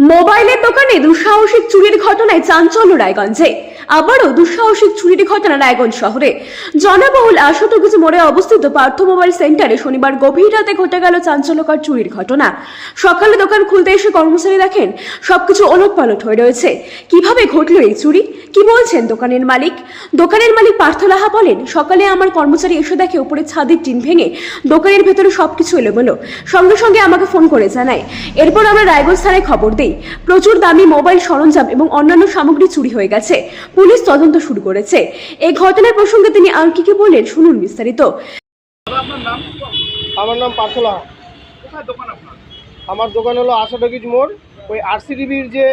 মোবাইলের দোকানে দুঃসাহসিক চুরির ঘটনায় চাঞ্চল্য রায়গঞ্জে। আবারও দুঃসাহসিক চুরির ঘটনা রায়গঞ্জ শহরে। জনবহুল আশুতকুচি মোড়ে অবস্থিত পার্থ মোবাইল সেন্টারে শনিবার গভীর রাতে ঘটে গেল চাঞ্চল্যকর চুরির ঘটনা। সকালে দোকান খুলতে এসে কর্মচারী দেখেন, সবকিছু ওলট পালট হয়ে রয়েছে। কীভাবে ঘটল এই চুরি? কি বলছেন দোকানের মালিক? দোকানের মালিক পার্থ লাহা বলেন, সকালে আমার কর্মচারী এসে দেখে উপরে ছাদের টিন ভেঙে দোকানের ভেতরে সবকিছু এলোমেলো। সঙ্গে সঙ্গে আমাকে ফোন করে জানায়। এরপর আমরা রায়গঞ্জ থানায় খবর দেই, প্রচুর দামি মোবাইল সরঞ্জাম এবং অন্যান্য সামগ্রী চুরি হয়ে গেছে। পুলিশ তদন্ত শুরু করেছে। এই ঘটনার প্রসঙ্গে তিনি আর কি কি বললেন শুনুন বিস্তারিত। আপনার নাম? আমার নাম পার্থলা কোথায় দোকান আপনার? আমার দোকান হলো আশা টকিজ মোড়। ওই আরসিটিভির যে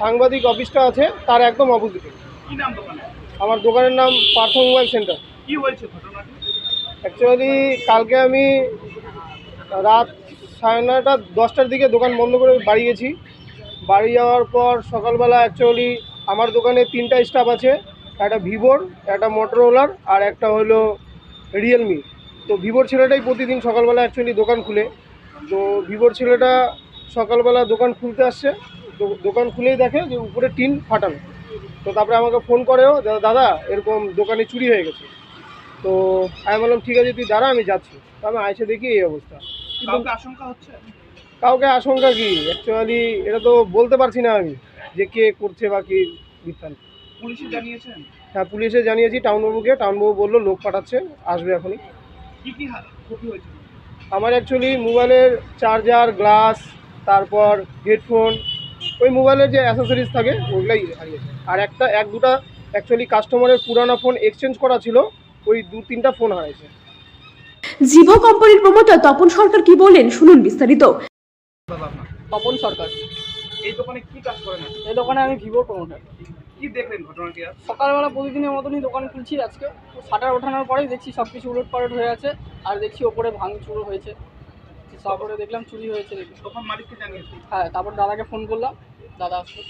সাংবাদিক অফিসটা আছে তার একদম অপোজিটে। কি নাম দোকানে আমার দোকানের নাম পার্থ মোবাইল সেন্টার। কি হয়েছে অ্যাকচুয়ালি কালকে আমি রাত সাড়ে নয়টা দশটার দিকে দোকান বন্ধ করে বাড়ি গেছি। বাড়ি যাওয়ার পর সকালবেলা অ্যাকচুয়ালি আমার দোকানে তিনটা স্টাফ আছে একটা ভিভোর একটা মোটরোলার আর একটা হলো রিয়েলমি তো ভিভোর ছেলেটাই প্রতিদিন সকালবেলা অ্যাকচুয়ালি দোকান খুলে। তো ভিভোর ছেলেটা সকালবেলা দোকান খুলতে আসছে দোকান খুলেই দেখে যে উপরে টিন ফাটানো। তো তারপরে আমাকে ফোন করেও দাদা এরকম দোকানে চুরি হয়ে গেছে। তো আমি বললাম ঠিক আছে তুই দাঁড়া আমি যাচ্ছি। তো আমি আইসে দেখি এই অবস্থা। আশঙ্কা হচ্ছে? কাউকে আশঙ্কা কি? অ্যাকচুয়ালি এটা তো বলতে পারছি না আমি। যে কে করছে বা কি বৃত্তান্ত পুলিশে জানিয়েছেন? হ্যাঁ পুলিশে জানিয়েছি টাউনবাবুকে। টাউনবাবু বলল লোক পাঠাচ্ছে আসবে এখনই। কি কি ক্ষতি হয়েছে? আমার অ্যাকচুয়ালি মোবাইলের চার্জার গ্লাস তারপর হেডফোন ওই মোবাইলের যে অ্যাসেসরিজ থাকে ওগুলাই হারিয়েছে। আর একটা এক দুটা অ্যাকচুয়ালি কাস্টমারের পুরানো ফোন এক্সচেঞ্জ করা ছিল ওই দু তিনটা ফোন হারিয়েছে জিভো কোম্পানির প্রমোটার তপন সরকার কি বললেন শুনুন বিস্তারিত। তপন সরকার। এই দোকানে কি কাজ করেন? এই দোকানে আমি ভিভোর প্রমোটার কি দেখলেন ঘটনাটি আর সকালবেলা প্রতিদিনের মতনই দোকান খুলছি আজকে। শাটার ওঠানোর পরেই দেখছি সব কিছু উলট পালট হয়ে আছে আর দেখছি ওপরে ভাঙচুর হয়েছে। তারপরে দেখলাম চুরি হয়েছে দেখি। মালিককে জানিয়েছি হ্যাঁ তারপর দাদাকে ফোন করলাম দাদা আসলো।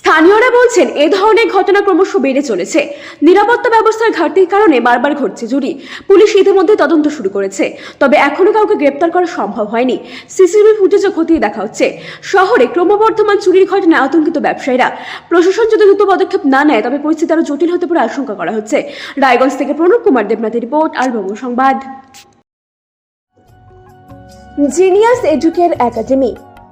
স্থানীয়রা বলছেন, এ ধরনের ঘটনা ক্রমশ বেড়ে চলেছে। নিরাপত্তা ব্যবস্থার ঘাটতির কারণে বারবার ঘটছে চুরি পুলিশ ইতিমধ্যে তদন্ত শুরু করেছে, তবে এখনও কাউকে গ্রেপ্তার করা সম্ভব হয়নি। সিসিটিভি ফুটেজও খতিয়ে দেখা হচ্ছে। শহরে ক্রমবর্ধমান চুরির ঘটনায় আতঙ্কিত ব্যবসায়ীরা। প্রশাসন যদি দ্রুত পদক্ষেপ না নেয়, তবে পরিস্থিতি আরও জটিল হতে পারে আশঙ্কা করা হচ্ছে। রায়গঞ্জ থেকে প্রণব কুমার, দেবনাথের রিপোর্ট, আর Banga Sangbad. Genius Educare academy.